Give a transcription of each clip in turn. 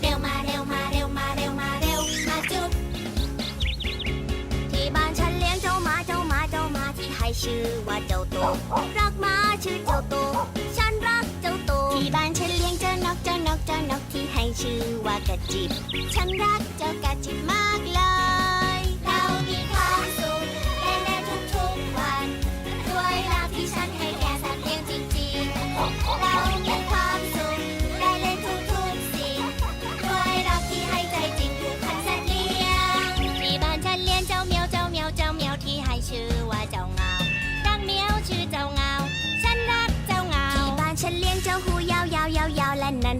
เร็วมาเร็วมาเร็วมาเร็วมาเร็วมาจุ๊บที่บ้านฉันเลี้ยงเจ้าหมาเจ้าหมาเจ้าหมาที่ให้ชื่อว่าเจ้าโตรักหมาชื่อเจ้าโตฉันรักเจ้าโตที่บ้านฉันเลี้ยงเจ้านกเจ้านกเจ้านกที่ให้ชื่อว่ากระจิบฉันรัก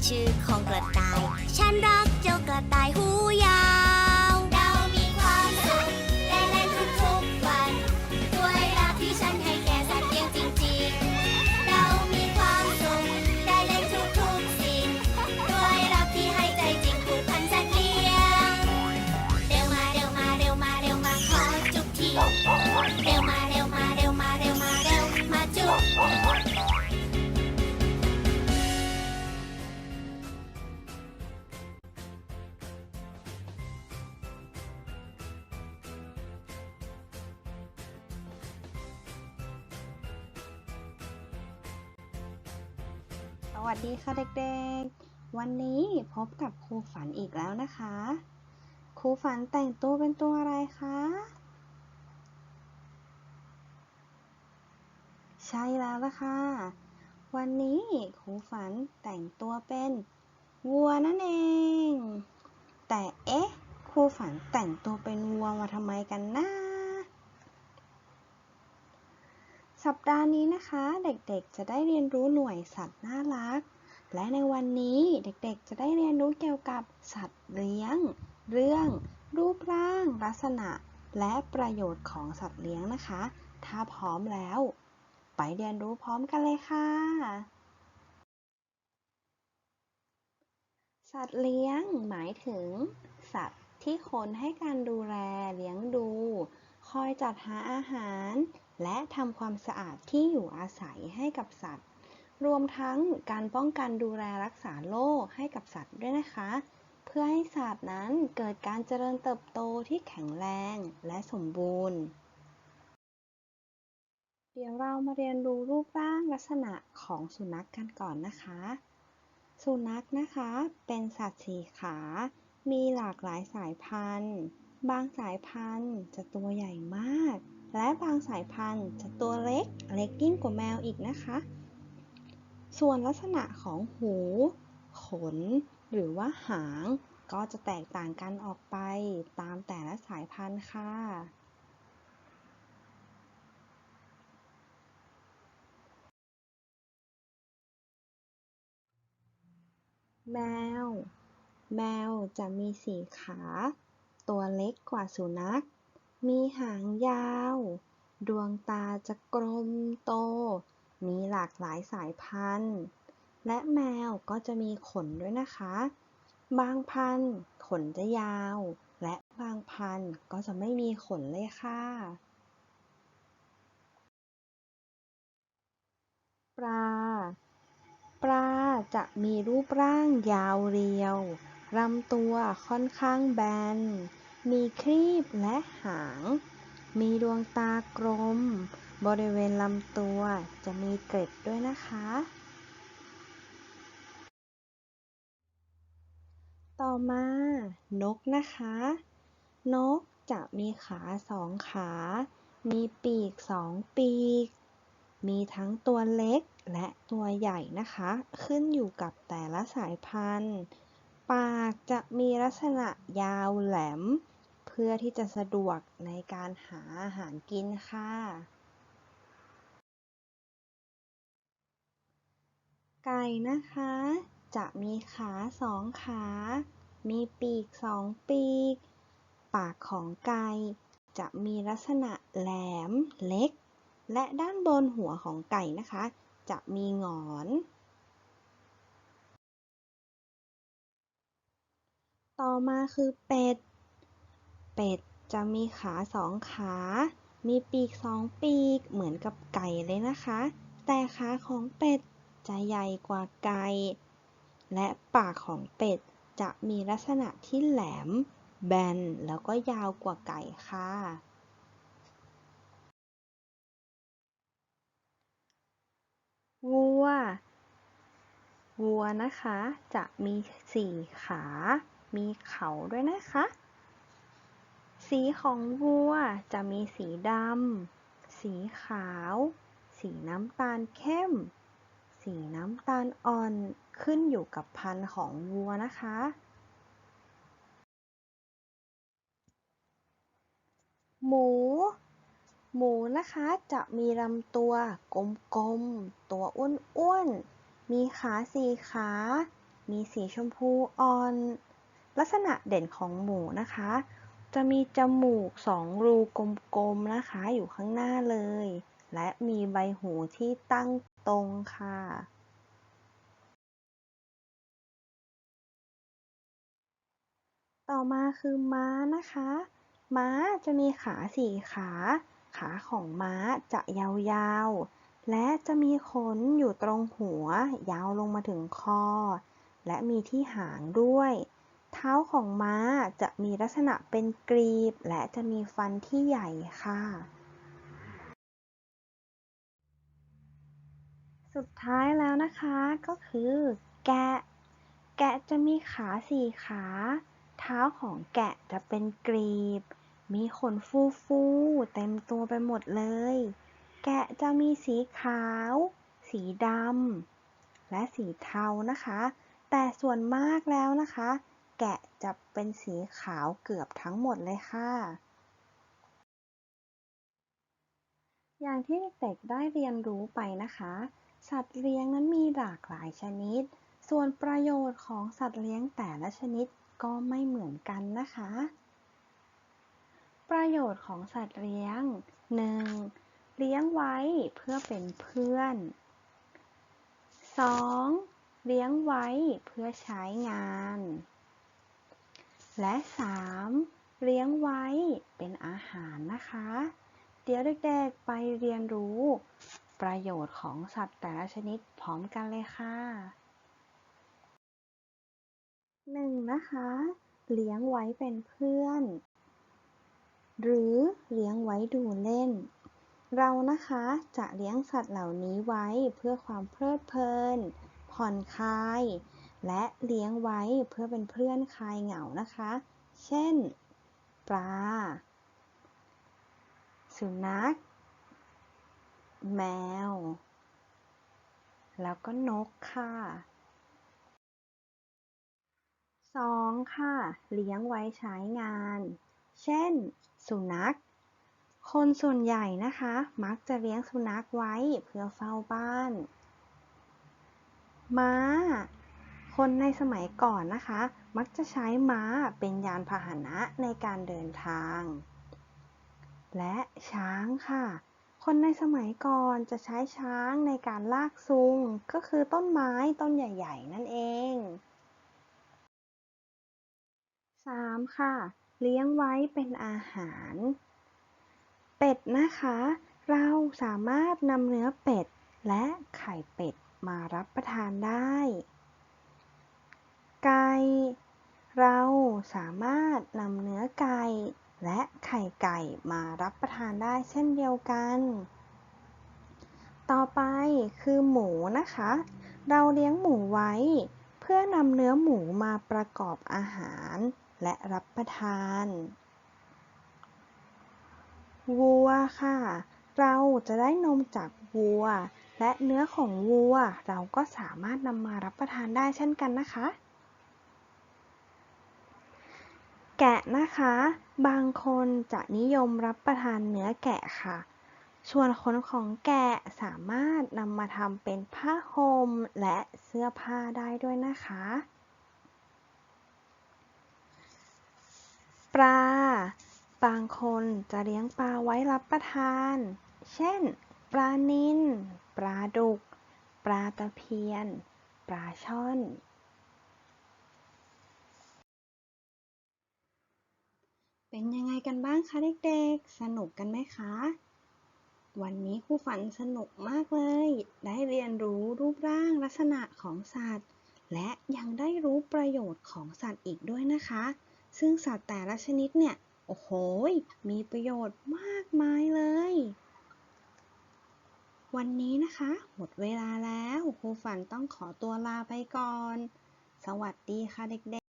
ชื่อของกระต่าย ฉันรักเจ้ากระต่ายหูยาว สวัสดีค่ะเด็กๆ วันนี้พบกับครูฝันอีกแล้วนะคะ ครูฝันแต่งตัวเป็นตัวอะไรคะ ใช่แล้วละค่ะ วันนี้ครูฝันแต่งตัวเป็นวัวนั่นเอง แต่เอ๊ะ ครูฝันแต่งตัวเป็นวัวมาทำไมกันนะ สัปดาห์นี้นะคะ เด็กๆ จะได้เรียนรู้หน่วยสัตว์น่ารัก และในวันนี้เด็กๆ จะได้เรียนรู้เกี่ยวกับสัตว์เลี้ยง เรื่อง รูปร่าง ลักษณะ และประโยชน์ของสัตว์เลี้ยงนะคะ ถ้าพร้อมแล้ว ไปเรียนรู้พร้อมกันเลยค่ะ สัตว์เลี้ยงหมายถึง สัตว์ที่คนให้การดูแลเลี้ยงดู คอยจัดหาอาหาร และทำความสะอาดที่อยู่อาศัยให้กับสัตว์ รวมทั้งการป้องกันดูแลรักษาโรคให้กับสัตว์ด้วยนะคะ เพื่อให้สัตว์นั้นเกิดการเจริญเติบโตที่แข็งแรงและสมบูรณ์ เดี๋ยวเรามาเรียนรู้รูปร่างลักษณะของสุนัขกันก่อนนะคะ สุนัขนะคะเป็นสัตว์สี่ขา มีหลากหลายสายพันธุ์ บางสายพันธุ์จะตัวใหญ่มาก และบางสายพันธุ์จะตัวเล็กเล็กยิ่งกว่าแมวอีกนะคะ ส่วนลักษณะของหู ขน หรือว่าหาง ก็จะแตกต่างกันออกไปตามแต่ละสายพันธุ์ค่ะแมว แมวจะมีสี่ขา ตัวเล็กกว่าสุนัข มีหางยาว ดวงตาจะกลมโต มีหลากหลายสายพันธุ์ และแมวก็จะมีขนด้วยนะคะ บางพันธุ์ขนจะยาว และบางพันธุ์ก็จะไม่มีขนเลยค่ะ ปลา ปลาจะมีรูปร่างยาวเรียวลำตัวค่อนข้างแบน มีครีบและหาง มีดวงตากลม บริเวณลำตัวจะมีเกล็ดด้วยนะคะ ต่อมานกนะคะ นกจะมีขาสองขา มีปีกสองปีก มีทั้งตัวเล็กและตัวใหญ่นะคะ ขึ้นอยู่กับแต่ละสายพันธุ์ ปากจะมีลักษณะยาวแหลม พื่อที่จะสะดวกในการหาอาหารกินค่ะ ไก่นะคะ จะมีขาสองขา มีปีกสองปีก ปากของไก่จะมีลักษณะแหลมเล็ก และด้านบนหัวของไก่นะคะ จะมีงอนต่อมาคือเป็ด เป็ดจะมีขาสองขา มีปีกสองปีกเหมือนกับไก่เลยนะคะ แต่ขาของเป็ดจะใหญ่กว่าไก่ และปากของเป็ดจะมีลักษณะที่แหลม แบน แล้วก็ยาวกว่าไก่ค่ะ วัว วัวนะคะ จะมีสี่ขา มีเขาด้วยนะคะ สีของวัวจะมีสีดำ สีขาว สีน้ำตาลเข้ม สีน้ำตาลอ่อนขึ้นอยู่กับพันธุ์ของวัวนะคะ หมู หมูนะคะจะมีลำตัวกลมๆ ตัวอ้วนๆ มีขาสี่ขา มีสีชมพูอ่อน ลักษณะเด่นของหมูนะคะ จะมีจมูกสองรูกลมๆนะคะ อยู่ข้างหน้าเลย และมีใบหูที่ตั้งตรงค่ะ ต่อมาคือม้านะคะ ม้าจะมีขาสี่ขา ขาของม้าจะยาวๆ และจะมีขนอยู่ตรงหัว ยาวลงมาถึงคอ และมีที่หางด้วย เท้าของม้าจะมีลักษณะเป็นกรีบ และจะมีฟันที่ใหญ่ค่ะ สุดท้ายแล้วนะคะก็คือแกะ แกะจะมีขาสี่ขา เท้าของแกะจะเป็นกรีบ มีขนฟูๆเต็มตัวไปหมดเลย แกะจะมีสีขาว สีดำและสีเทานะคะ แต่ส่วนมากแล้วนะคะ แกะจะเป็นสีขาวเกือบทั้งหมดเลยค่ะ อย่างที่เด็กๆได้เรียนรู้ไปนะคะ สัตว์เลี้ยงนั้นมีหลากหลายชนิด ส่วนประโยชน์ของสัตว์เลี้ยงแต่ละชนิดก็ไม่เหมือนกันนะคะ ประโยชน์ของสัตว์เลี้ยง 1. เลี้ยงไว้เพื่อเป็นเพื่อน 2. เลี้ยงไว้เพื่อใช้งาน และ 3. เลี้ยงไว้เป็นอาหารนะคะ เดี๋ยวเด็กๆไปเรียนรู้ ประโยชน์ของสัตว์แต่ละชนิดพร้อมกันเลยค่ะ 1. นะคะ เลี้ยงไว้เป็นเพื่อน หรือเลี้ยงไว้ดูเล่น เรานะคะจะเลี้ยงสัตว์เหล่านี้ไว้เพื่อความเพลิดเพลิน ผ่อนคลาย และเลี้ยงไว้เพื่อเป็นเพื่อนคลายเหงานะคะ เช่น ปลา สุนัข แมว แล้วก็นกค่ะ 2. ค่ะ เลี้ยงไว้ใช้งาน เช่น สุนัข คนส่วนใหญ่นะคะ มักจะเลี้ยงสุนัขไว้เพื่อเฝ้าบ้าน ม้า คนในสมัยก่อนนะคะ มักจะใช้ม้าเป็นยานพาหนะในการเดินทาง และช้างค่ะ คนในสมัยก่อนจะใช้ช้างในการลากซุง ก็คือต้นไม้ต้นใหญ่ ๆ นั่นเอง 3. ค่ะ เลี้ยงไว้เป็นอาหาร เป็ดนะคะ เราสามารถนำเนื้อเป็ดและไข่เป็ดมารับประทานได้ ไก่ เราสามารถนำเนื้อไก่ และไข่ไก่มารับประทานได้เช่นเดียวกัน ต่อไปคือหมูนะคะ เราเลี้ยงหมูไว้ เพื่อนำเนื้อหมูมาประกอบอาหาร และรับประทานวัวค่ะ เราจะได้นมจากวัว และเนื้อของวัว เราก็สามารถนำมารับประทานได้เช่นกันนะคะ แกะนะคะ บางคนจะนิยมรับประทานเนื้อแกะค่ะ ส่วนขนของแกะสามารถนำมาทำเป็นผ้าห่มและเสื้อผ้าได้ด้วยนะคะ ปลา บางคนจะเลี้ยงปลาไว้รับประทาน เช่น ปลานิล ปลาดุก ปลาตะเพียน ปลาช่อน เป็นยังไงกันบ้างคะเด็กๆ สนุกกันไหมคะ วันนี้ครูฝันสนุกมากเลย ได้เรียนรู้รูปร่างลักษณะของสัตว์ และยังได้รู้ประโยชน์ของสัตว์อีกด้วยนะคะ ซึ่งสัตว์แต่ละชนิดเนี่ย โอ้โห มีประโยชน์มากมายเลย วันนี้นะคะ หมดเวลาแล้วครูฝันต้องขอตัวลาไปก่อน สวัสดีค่ะเด็กๆ